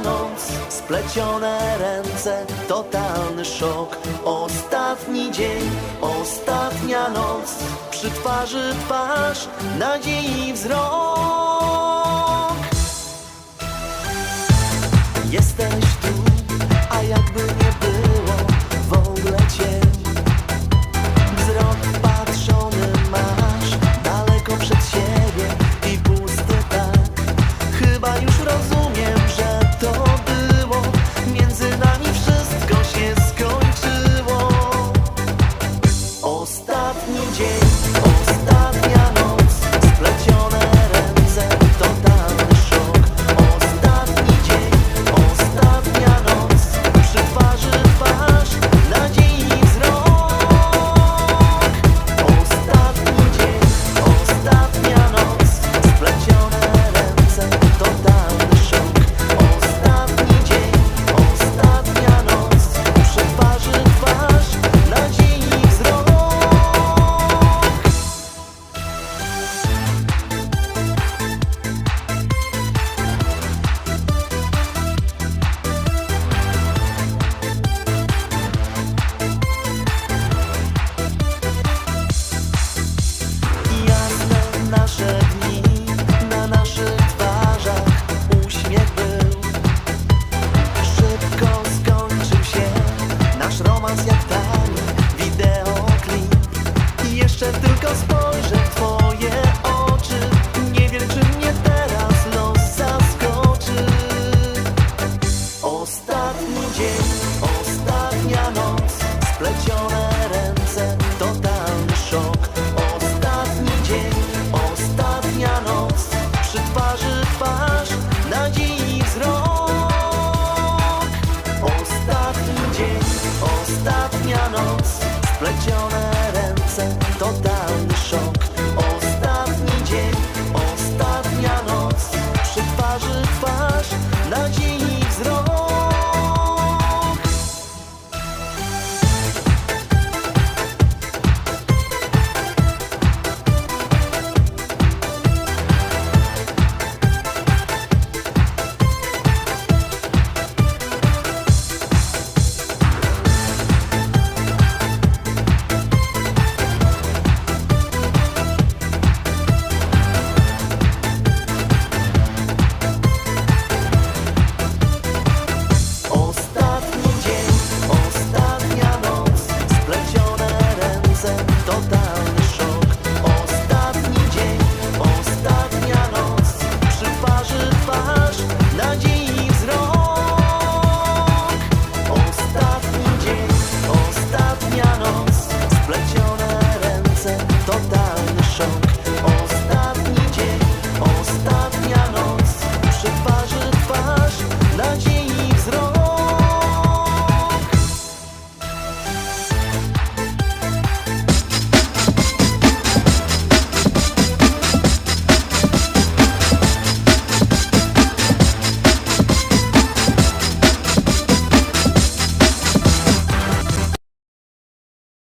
Noc, splecione ręce, totalny szok. Ostatni dzień, ostatnia noc, przy twarzy twarz, nadziei wzrok. Jesteś